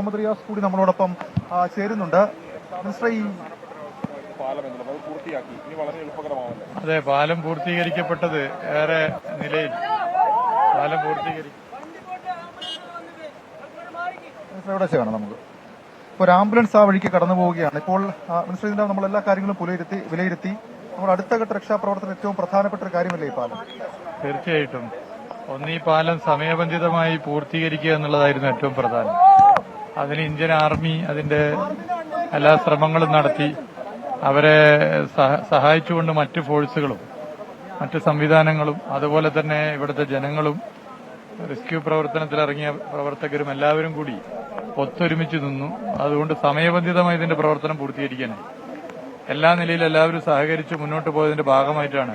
മുഹമ്മദ് റിയാസ് കൂടി നമ്മളോടൊപ്പം ചേരുന്നുണ്ട്. മിനിസ്റ്റർ ഈ പാലം എന്നുള്ളത് പൂർത്തിയാക്കി. ഇനി വളരെ എളുപ്പകരമാവല്ലേ അതെ പാലം പൂർത്തീകരിക്കപ്പെട്ടത് ഏറെ നിലയിൽ. പാലം പൂർത്തീകരിക്കും എവിടെ ചെയ്യണം നമുക്ക്? ഇപ്പോൾ ഒരു ആംബുലൻസ് ആ വഴിക്ക് കടന്നു പോവുകയാണ്. ഇപ്പോൾ മിനിസ്റ്റർ ഇതിന്റെ നമ്മൾ എല്ലാ കാര്യങ്ങളും വിലയിരുത്തി വിലയിരുത്തി. നമ്മൾ അടുത്ത ഘട്ട രക്ഷാപ്രവർത്തനം ഏറ്റവും പ്രധാനപ്പെട്ട ഒരു കാര്യമല്ലേ ഈ പാലം? തീർച്ചയായിട്ടും. ഒന്നീ ഈ പാലം സമയബന്ധിതമായി പൂർത്തീകരിക്കുക എന്നുള്ളതായിരുന്നു ഏറ്റവും പ്രധാനം. അതിന് ഇന്ത്യൻ ആർമി അതിന്റെ എല്ലാ ശ്രമങ്ങളും നടത്തി അവരെ സഹായിച്ചുകൊണ്ട് മറ്റ് ഫോഴ്സുകളും മറ്റ് സംവിധാനങ്ങളും അതുപോലെ തന്നെ ഇവിടുത്തെ ജനങ്ങളും റെസ്ക്യൂ പ്രവർത്തനത്തിലിറങ്ങിയ പ്രവർത്തകരും എല്ലാവരും കൂടി ഒത്തൊരുമിച്ച് നിന്നു. അതുകൊണ്ട് സമയബന്ധിതമായി ഇതിന്റെ പ്രവർത്തനം പൂർത്തീകരിക്കാനായി. എല്ലാ നിലയിലും എല്ലാവരും സഹകരിച്ച് മുന്നോട്ട് പോയതിന്റെ ഭാഗമായിട്ടാണ്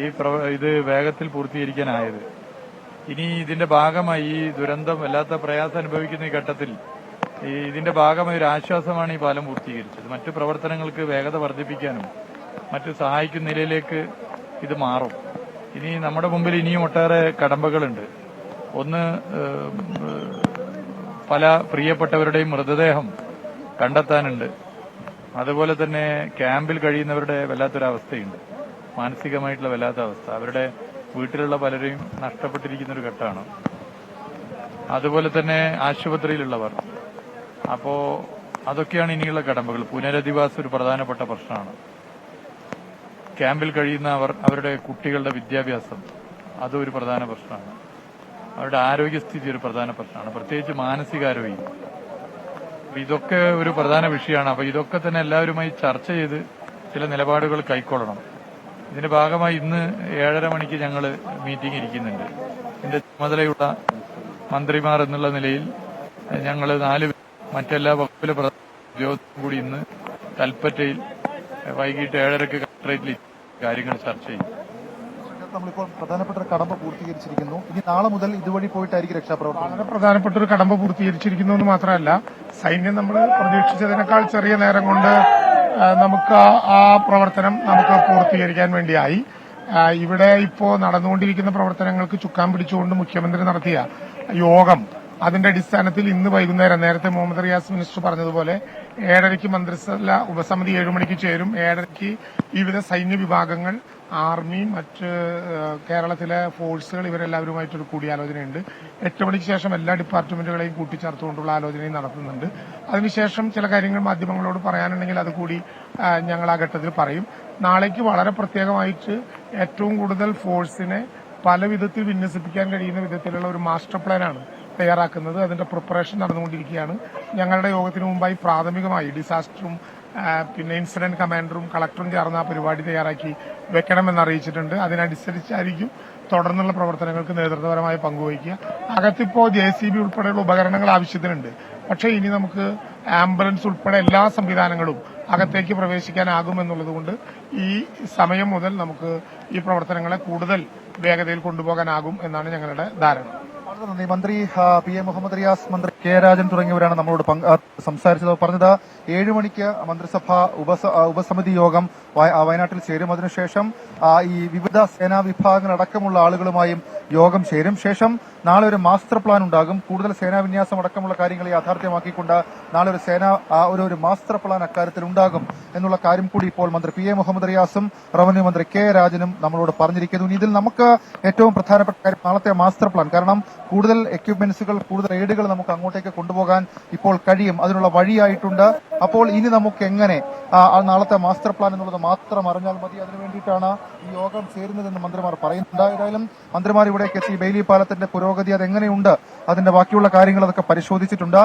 ഈ ഇത് വേഗത്തിൽ പൂർത്തീകരിക്കാനായത്. ഇനി ഇതിന്റെ ഭാഗമായി ഈ ദുരന്തം വല്ലാത്ത പ്രയാസം അനുഭവിക്കുന്ന ഈ ഘട്ടത്തിൽ ഇതിന്റെ ഭാഗമായ ഒരു ആശ്വാസമാണ് ഈ പാലം പൂർത്തീകരിച്ചത്. മറ്റു പ്രവർത്തനങ്ങൾക്ക് വേഗത വർദ്ധിപ്പിക്കാനും മറ്റു സഹായിക്കുന്ന നിലയിലേക്ക് ഇത് മാറും. ഇനി നമ്മുടെ മുമ്പിൽ ഇനിയും ഒട്ടേറെ കടമ്പകളുണ്ട്. ഒന്ന് പല പ്രിയപ്പെട്ടവരുടെയും മൃതദേഹം കണ്ടെത്താനുണ്ട്. അതുപോലെ തന്നെ ക്യാമ്പിൽ കഴിയുന്നവരുടെ വല്ലാത്തൊരവസ്ഥയുണ്ട്. മാനസികമായിട്ടുള്ള വല്ലാത്ത അവസ്ഥ. അവരുടെ വീട്ടിലുള്ള പലരെയും നഷ്ടപ്പെട്ടിരിക്കുന്ന ഒരു ഘട്ടമാണ്. അതുപോലെ തന്നെ ആശുപത്രിയിലുള്ളവർ. അപ്പോ അതൊക്കെയാണ് ഇനിയുള്ള കടമ്പകൾ. പുനരധിവാസം ഒരു പ്രധാനപ്പെട്ട പ്രശ്നമാണ്. ക്യാമ്പിൽ കഴിയുന്ന അവർ അവരുടെ കുട്ടികളുടെ വിദ്യാഭ്യാസം അതും ഒരു പ്രധാന പ്രശ്നമാണ്. അവരുടെ ആരോഗ്യസ്ഥിതി ഒരു പ്രധാന പ്രശ്നമാണ്. പ്രത്യേകിച്ച് മാനസികാരോഗ്യം. ഇതൊക്കെ ഒരു പ്രധാന വിഷയമാണ്. അപ്പൊ ഇതൊക്കെ തന്നെ എല്ലാവരുമായി ചർച്ച ചെയ്ത് ചില നിലപാടുകൾ കൈക്കൊള്ളണം. ഇതിന്റെ ഭാഗമായി ഇന്ന് ഏഴര മണിക്ക് ഞങ്ങൾ മീറ്റിംഗ് ഇരിക്കുന്നുണ്ട്. ഇതിന്റെ ചുമതലയുള്ള മന്ത്രിമാർ എന്നുള്ള നിലയിൽ ഞങ്ങൾ നാല് പേർ മറ്റെല്ലാ വകുപ്പിലെ ഉദ്യോഗസ്ഥരും കൂടി ഇന്ന് കൽപ്പറ്റയിൽ വൈകിട്ട് ഏഴരക്ക് കളക്ടറേറ്റിൽ കാര്യങ്ങൾ ചർച്ച ചെയ്യും. നമ്മളിപ്പോൾ പ്രധാനപ്പെട്ട ഒരു കടമ്പ പൂർത്തീകരിച്ചിരിക്കുന്നു. ഇനി നാളെ മുതൽ ഇതുവഴി പോയിട്ടായിരിക്കും രക്ഷാപ്രവർത്തനം. വളരെ പ്രധാനപ്പെട്ട ഒരു കടമ്പ പൂർത്തീകരിച്ചിരിക്കുന്നു എന്ന് മാത്രമല്ല സൈന്യം നമ്മൾ പ്രതീക്ഷിച്ചതിനേക്കാൾ ചെറിയ നേരം കൊണ്ട് നമുക്ക് ആ- പ്രവർത്തനം നമുക്ക് പൂർത്തീകരിക്കാൻ വേണ്ടിയായി. ഇവിടെ ഇപ്പോ നടന്നുകൊണ്ടിരിക്കുന്ന പ്രവർത്തനങ്ങൾക്ക് ചുക്കാൻ പിടിച്ചുകൊണ്ട് മുഖ്യമന്ത്രി നടത്തിയ യോഗം അതിന്റെ അടിസ്ഥാനത്തിൽ ഇന്ന് വൈകുന്നേരം നേരത്തെ മുഹമ്മദ് റിയാസ് മിനിസ്റ്റർ പറഞ്ഞതുപോലെ ഏഴരയ്ക്ക് മന്ത്രിസഭ ഉപസമിതി ഏഴു മണിക്ക് ചേരും. ഏഴരയ്ക്ക് വിവിധ സൈന്യ വിഭാഗങ്ങൾ ആർമി മറ്റ് കേരളത്തിലെ ഫോഴ്സുകൾ ഇവരെല്ലാവരുമായിട്ടൊരു കൂടിയാലോചനയുണ്ട്. എട്ട് മണിക്ക് ശേഷം എല്ലാ ഡിപ്പാർട്ട്മെന്റുകളെയും കൂട്ടിച്ചേർത്തുകൊണ്ടുള്ള ആലോചനയും നടത്തുന്നുണ്ട്. അതിനുശേഷം ചില കാര്യങ്ങൾ മാധ്യമങ്ങളോട് പറയാനുണ്ടെങ്കിൽ അത് കൂടി ഞങ്ങൾ ആ ഘട്ടത്തിൽ പറയും. നാളേക്ക് വളരെ പ്രത്യേകമായിട്ട് ഏറ്റവും കൂടുതൽ ഫോഴ്സിനെ പല വിധത്തിൽ വിന്യസിപ്പിക്കാൻ കഴിയുന്ന വിധത്തിലുള്ള ഒരു മാസ്റ്റർ പ്ലാനാണ്. തയ്യാറാക്കുന്നത് അതിന്റെ പ്രിപ്പറേഷൻ നടന്നുകൊണ്ടിരിക്കുകയാണ്. ഞങ്ങളുടെ യോഗത്തിന് മുമ്പായി പ്രാഥമികമായി ഡിസാസ്റ്ററും പിന്നെ ഇൻസിഡന്റ് കമാൻഡറും കളക്ടറും ചേർന്ന് ആ പരിപാടി തയ്യാറാക്കി വെക്കണമെന്ന് അറിയിച്ചിട്ടുണ്ട്. അതിനനുസരിച്ചായിരിക്കും തുടർന്നുള്ള പ്രവർത്തനങ്ങൾക്ക് നേതൃത്വപരമായി പങ്കുവയ്ക്കുക അകത്തിപ്പോ ജെ സി ബി ഉൾപ്പെടെയുള്ള ഉപകരണങ്ങൾ ആവശ്യത്തിനുണ്ട്. പക്ഷേ ഇനി നമുക്ക് ആംബുലൻസ് ഉൾപ്പെടെ എല്ലാ സംവിധാനങ്ങളും അകത്തേക്ക് പ്രവേശിക്കാനാകുമെന്നുള്ളത് കൊണ്ട് ഈ സമയം മുതൽ നമുക്ക് ഈ പ്രവർത്തനങ്ങളെ കൂടുതൽ വേഗതയിൽ കൊണ്ടുപോകാനാകും എന്നാണ് ഞങ്ങളുടെ ധാരണ. വളരെ നന്ദി. മന്ത്രി പി എ മുഹമ്മദ് റിയാസ് മന്ത്രി കെ രാജൻ തുടങ്ങിയവരാണ് നമ്മളോട് സംസാരിച്ചത്. പറഞ്ഞത് ഏഴു മണിക്ക് മന്ത്രിസഭ ഉപസ- ഉപസമിതി യോഗം വയനാട്ടിൽ ചേരും. അതിനുശേഷം ഈ വിവിധ സേനാ വിഭാഗങ്ങളടക്കമുള്ള ആളുകളുമായും യോഗം ചേരും. ശേഷം നാളെ ഒരു മാസ്റ്റർ പ്ലാൻ ഉണ്ടാകും. കൂടുതൽ സേനാ വിന്യാസം അടക്കമുള്ള കാര്യങ്ങൾ യാഥാർത്ഥ്യമാക്കിക്കൊണ്ട് നാളെ ഒരു സേന ഒരു ഒരു മാസ്റ്റർ പ്ലാൻ അക്കാര്യത്തിൽ ഉണ്ടാകും എന്നുള്ള കാര്യം കൂടി ഇപ്പോൾ മന്ത്രി പി എ മുഹമ്മദ് റിയാസും റവന്യൂ മന്ത്രി കെ രാജനും നമ്മളോട് പറഞ്ഞിരിക്കുന്നു. ഇതിൽ നമുക്ക് ഏറ്റവും പ്രധാനപ്പെട്ട കാര്യം നാളത്തെ മാസ്റ്റർ പ്ലാൻ. കാരണം കൂടുതൽ എക്യുപ്മെന്റ്സുകൾ കൂടുതൽ എയ്ഡുകൾ നമുക്ക് അങ്ങോട്ടേക്ക് കൊണ്ടുപോകാൻ ഇപ്പോൾ കഴിയും. അതിനുള്ള വഴിയായിട്ടുണ്ട്. അപ്പോൾ ഇനി നമുക്ക് എങ്ങനെ നാളത്തെ മാസ്റ്റർ പ്ലാൻ എന്നുള്ളത് മാത്രം അറിഞ്ഞാൽ മതി. അതിനു വേണ്ടിയിട്ടാണ് ഈ യോഗം ചേരുന്നതെന്ന് മന്ത്രിമാർ പറയുന്നുണ്ട് ഏതായാലും മന്ത്രിമാർ ഇവിടേക്ക് എത്തി. ബെയിലി പാലത്തിന്റെ പുരോഗതി അതെങ്ങനെയുണ്ട്? അതിന്റെ ബാക്കിയുള്ള കാര്യങ്ങൾ അതൊക്കെ പരിശോധിച്ചിട്ടുണ്ട്.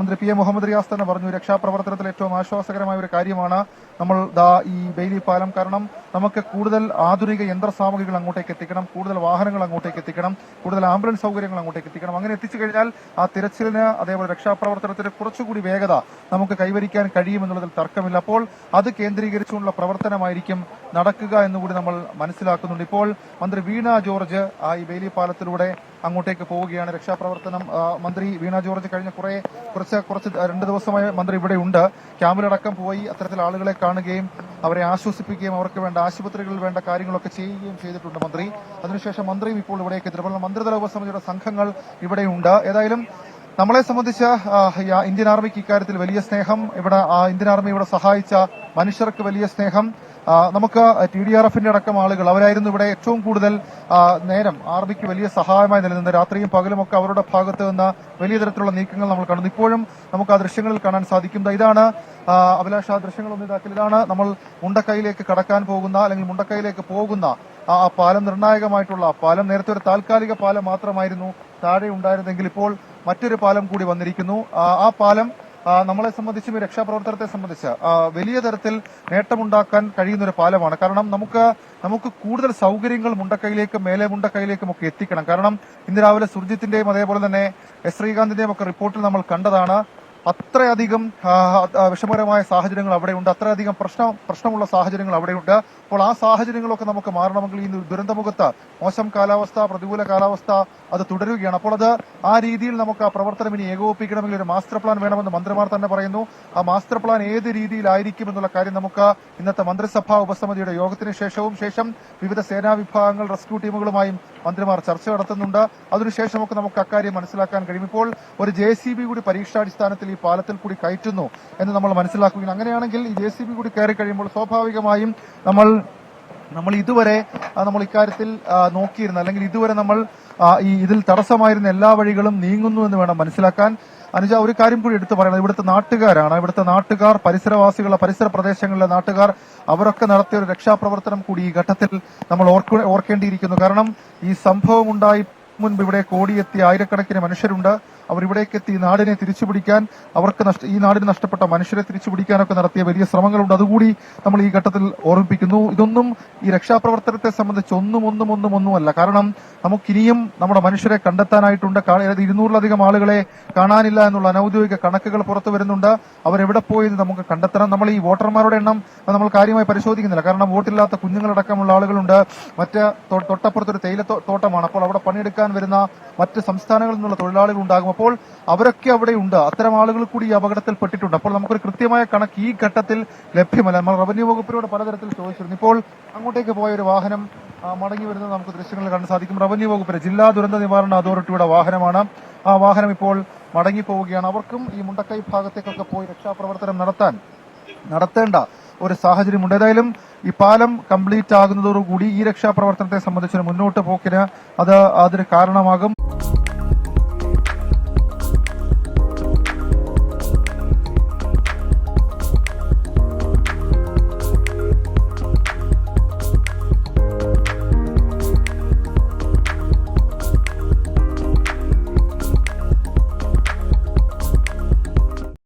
മന്ത്രി പി എ മുഹമ്മദ് റിയാസ് തന്നെ പറഞ്ഞു രക്ഷാപ്രവർത്തനത്തിൽ ഏറ്റവും ആശ്വാസകരമായ ഒരു കാര്യമാണ് നമ്മൾ ദാ ഈ ബെയിലി പാലം. കാരണം നമുക്ക് കൂടുതൽ ആധുനിക യന്ത്ര സാമഗ്രികൾ അങ്ങോട്ടേക്ക് എത്തിക്കണം കൂടുതൽ വാഹനങ്ങൾ അങ്ങോട്ടേക്ക് എത്തിക്കണം കൂടുതൽ ആംബുലൻസ് സൗകര്യങ്ങൾ അങ്ങോട്ടേക്ക് എത്തിക്കണം. അങ്ങനെ എത്തിച്ചു കഴിഞ്ഞാൽ ആ തിരച്ചിലിന് അതേപോലെ രക്ഷാപ്രവർത്തനത്തിന് കുറച്ചുകൂടി വേഗത നമുക്ക് കൈവരിക്കാൻ കഴിയുമെന്നുള്ളതിൽ തർക്കമില്ല. അപ്പോൾ അത് കേന്ദ്രീകരിച്ചുകൊണ്ടുള്ള പ്രവർത്തനമായിരിക്കും നടക്കുക എന്നുകൂടി നമ്മൾ മനസ്സിലാക്കുന്നുണ്ട്. ഇപ്പോൾ മന്ത്രി വീണ ജോർജ് ഈ ബെയിലി പാലത്തിലൂടെ അങ്ങോട്ടേക്ക് പോവുകയാണ്. രക്ഷാപ്രവർത്തനം മന്ത്രി വീണ ജോർജ് കഴിഞ്ഞ കുറെ കുറച്ച് കുറച്ച് രണ്ട് ദിവസമായി മന്ത്രി ഇവിടെ ഉണ്ട്. ക്യാമ്പിലടക്കം പോയി അത്തരത്തിൽ ആളുകളെ കാണുകയും അവരെ ആശ്വസിപ്പിക്കുകയും അവർക്ക് വേണ്ട ആശുപത്രികളിൽ വേണ്ട കാര്യങ്ങളൊക്കെ ചെയ്യുകയും ചെയ്തിട്ടുണ്ട് മന്ത്രി. അതിനുശേഷം മന്ത്രിയും ഇപ്പോൾ ഇവിടേക്ക് എത്തി അപ്പോൾ മന്ത്രിതല ഉപസമിതിയുടെ സംഘങ്ങൾ ഇവിടെയുണ്ട് ഏതായാലും നമ്മളെ സംബന്ധിച്ച് ഇന്ത്യൻ ആർമിക്ക് ഇക്കാര്യത്തിൽ വലിയ സ്നേഹം. ഇവിടെ ഇന്ത്യൻ ആർമി ഇവിടെ സഹായിച്ച മനുഷ്യർക്ക് വലിയ സ്നേഹം. നമുക്ക് ടി ഡി ആർ എഫിന്റെ അടക്കം ആളുകൾ അവരായിരുന്നു ഇവിടെ ഏറ്റവും കൂടുതൽ നേരം ആർമിക്ക് വലിയ സഹായമായി നിലനിന്ന് രാത്രിയും പകലുമൊക്കെ അവരുടെ ഭാഗത്ത് നിന്ന് വലിയ തരത്തിലുള്ള നീക്കങ്ങൾ നമ്മൾ കാണുന്നു ഇപ്പോഴും നമുക്ക് ആ ദൃശ്യങ്ങളിൽ കാണാൻ സാധിക്കും. ഇതാണ് അഭിലാഷ ദൃശ്യങ്ങളൊന്നും ഇതാക്കില്ല ഇതാണ് നമ്മൾ മുണ്ടക്കൈയിലേക്ക് കടക്കാൻ പോകുന്ന അല്ലെങ്കിൽ മുണ്ടക്കൈയിലേക്ക് പോകുന്ന ആ പാലം നിർണായകമായിട്ടുള്ള പാലം നേരത്തെ ഒരു താൽക്കാലിക പാലം മാത്രമായിരുന്നു താഴെ ഉണ്ടായിരുന്നെങ്കിൽ ഇപ്പോൾ മറ്റൊരു പാലം കൂടി വന്നിരിക്കുന്നു. ആ, പാലം നമ്മളെ സംബന്ധിച്ചും രക്ഷാപ്രവർത്തനത്തെ സംബന്ധിച്ച് വലിയ തരത്തിൽ നേട്ടമുണ്ടാക്കാൻ കഴിയുന്ന ഒരു പാലമാണ്. കാരണം നമുക്ക് നമുക്ക് കൂടുതൽ സൗകര്യങ്ങൾ മുണ്ടക്കൈയിലേക്കും മേലെ മുണ്ടക്കൈയിലേക്കും ഒക്കെ എത്തിക്കണം. കാരണം ഇന്ന് രാവിലെ സുർജിത്തിന്റെയും അതേപോലെ തന്നെ എസ് ശ്രീകാന്തിന്റെയും ഒക്കെ റിപ്പോർട്ടിൽ നമ്മൾ കണ്ടതാണ്. അത്രയധികം വിഷമകരമായ സാഹചര്യങ്ങൾ അവിടെയുണ്ട് അത്രയധികം പ്രശ്ന പ്രശ്നമുള്ള സാഹചര്യങ്ങൾ അവിടെയുണ്ട് അപ്പോൾ ആ സാഹചര്യങ്ങളൊക്കെ നമുക്ക് മാറണമെങ്കിൽ ഈ ദുരന്തമുഖത്ത് മോശം കാലാവസ്ഥ പ്രതികൂല കാലാവസ്ഥ അത് തുടരുകയാണ്. അപ്പോൾ അത് ആ രീതിയിൽ നമുക്ക് ആ പ്രവർത്തനം ഇനി ഏകോപിപ്പിക്കണമെങ്കിൽ ഒരു മാസ്റ്റർ പ്ലാൻ വേണമെന്ന് മന്ത്രിമാർ തന്നെ പറയുന്നു. ആ മാസ്റ്റർ പ്ലാൻ ഏത് രീതിയിലായിരിക്കും എന്നുള്ള കാര്യം നമുക്ക് ഇന്നത്തെ മന്ത്രിസഭാ ഉപസമിതിയുടെ യോഗത്തിന് ശേഷവും ശേഷം വിവിധ സേനാ വിഭാഗങ്ങൾ റെസ്ക്യൂ ടീമുകളുമായും മന്ത്രിമാർ ചർച്ച നടത്തുന്നുണ്ട്. അതിനുശേഷമൊക്കെ നമുക്ക് അക്കാര്യം മനസ്സിലാക്കാൻ കഴിയും. ഇപ്പോൾ ഒരു ജെ സി ബി കൂടി പരീക്ഷാടിസ്ഥാനത്തിൽ ഈ പാലത്തിൽ കൂടി കയറ്റുന്നു എന്ന് നമ്മൾ മനസ്സിലാക്കുകയും അങ്ങനെയാണെങ്കിൽ ഈ ജെ സി ബി കൂടി കയറി കഴിയുമ്പോൾ സ്വാഭാവികമായും നമ്മൾ നമ്മൾ ഇതുവരെ നമ്മൾ ഇക്കാര്യത്തിൽ നോക്കിയിരുന്ന അല്ലെങ്കിൽ ഇതുവരെ നമ്മൾ ഈ ഇതിൽ തടസ്സമായിരുന്ന എല്ലാ വഴികളും നീങ്ങുന്നു എന്ന് വേണം മനസ്സിലാക്കാൻ. അനുജ ഒരു കാര്യം കൂടി എടുത്തു പറയണം. ഇവിടുത്തെ നാട്ടുകാരാണ്. ഇവിടുത്തെ നാട്ടുകാർ പരിസരവാസികളെ പരിസര പ്രദേശങ്ങളിലെ നാട്ടുകാർ അവരൊക്കെ നടത്തിയ ഒരു രക്ഷാപ്രവർത്തനം കൂടി ഈ ഘട്ടത്തിൽ നമ്മൾ ഓർക്ക- ഓർക്കേണ്ടിയിരിക്കുന്നു. കാരണം ഈ സംഭവം ഉണ്ടായി മുൻപ് ഇവിടെ കോടിയെത്തിയ ആയിരക്കണക്കിന് മനുഷ്യരുണ്ട്. അവർ ഇവിടേക്ക് എത്തി നാടിനെ തിരിച്ചുപിടിക്കാൻ അവർക്ക് നഷ്ട ഈ നാടിന് നഷ്ടപ്പെട്ട മനുഷ്യരെ തിരിച്ചുപിടിക്കാനൊക്കെ നടത്തിയ വലിയ ശ്രമങ്ങളുണ്ട്. അതുകൂടി നമ്മൾ ഈ ഘട്ടത്തിൽ ഓർമ്മിപ്പിക്കുന്നു. ഇതൊന്നും ഈ രക്ഷാപ്രവർത്തനത്തെ സംബന്ധിച്ച് ഒന്നും ഒന്നും ഒന്നും ഒന്നുമല്ല. കാരണം നമുക്കിനിയും നമ്മുടെ മനുഷ്യരെ കണ്ടെത്താനായിട്ടുണ്ട്. ഇരുന്നൂറിലധികം ആളുകളെ കാണാനില്ല എന്നുള്ള അനൌദ്യോഗിക കണക്കുകൾ പുറത്തു വരുന്നുണ്ട്. അവരെവിടെ പോയി എന്ന് നമുക്ക് കണ്ടെത്തണം. നമ്മൾ ഈ വോട്ടർമാരുടെ എണ്ണം നമ്മൾ കാര്യമായി പരിശോധിക്കുന്നില്ല. കാരണം വോട്ടില്ലാത്ത കുഞ്ഞുങ്ങളടക്കമുള്ള ആളുകളുണ്ട്. മറ്റ് തൊട്ടപ്പുറത്തൊരു തേയില തോട്ടമാണ്. അപ്പോൾ അവിടെ പണിയെടുക്കാൻ വരുന്ന മറ്റ് സംസ്ഥാനങ്ങളിൽ നിന്നുള്ള തൊഴിലാളികൾ ഉണ്ടാകും. അപ്പോൾ അവരൊക്കെ അവിടെ ഉണ്ട്. അത്തരം ആളുകൾ കൂടി ഈ അപകടത്തിൽ പെട്ടിട്ടുണ്ട്. അപ്പോൾ നമുക്കൊരു കൃത്യമായ കണക്ക് ഈ ഘട്ടത്തിൽ ലഭ്യമല്ല. നമ്മൾ റവന്യൂ വകുപ്പിനോട് പലതരത്തിൽ ചോദിച്ചിരുന്നു. ഇപ്പോൾ അങ്ങോട്ടേക്ക് പോയ ഒരു വാഹനം മടങ്ങി വരുന്നത് നമുക്ക് ദൃശ്യങ്ങളിൽ കാണാൻ സാധിക്കും. റവന്യൂ വകുപ്പിലെ ജില്ലാ ദുരന്ത നിവാരണ അതോറിറ്റിയുടെ വാഹനമാണ്. ആ വാഹനം ഇപ്പോൾ മടങ്ങി പോവുകയാണ്. അവർക്കും ഈ മുണ്ടക്കൈ ഭാഗത്തേക്കൊക്കെ പോയി രക്ഷാപ്രവർത്തനം നടത്താൻ നടത്തേണ്ട ഒരു സാഹചര്യമുണ്ട് ഏതായാലും ഈ പാലം കംപ്ലീറ്റ് ആകുന്നതോടുകൂടി ഈ രക്ഷാപ്രവർത്തനത്തെ സംബന്ധിച്ച് മുന്നോട്ട് പോക്കിന് അത് അതിന് കാരണമാകും.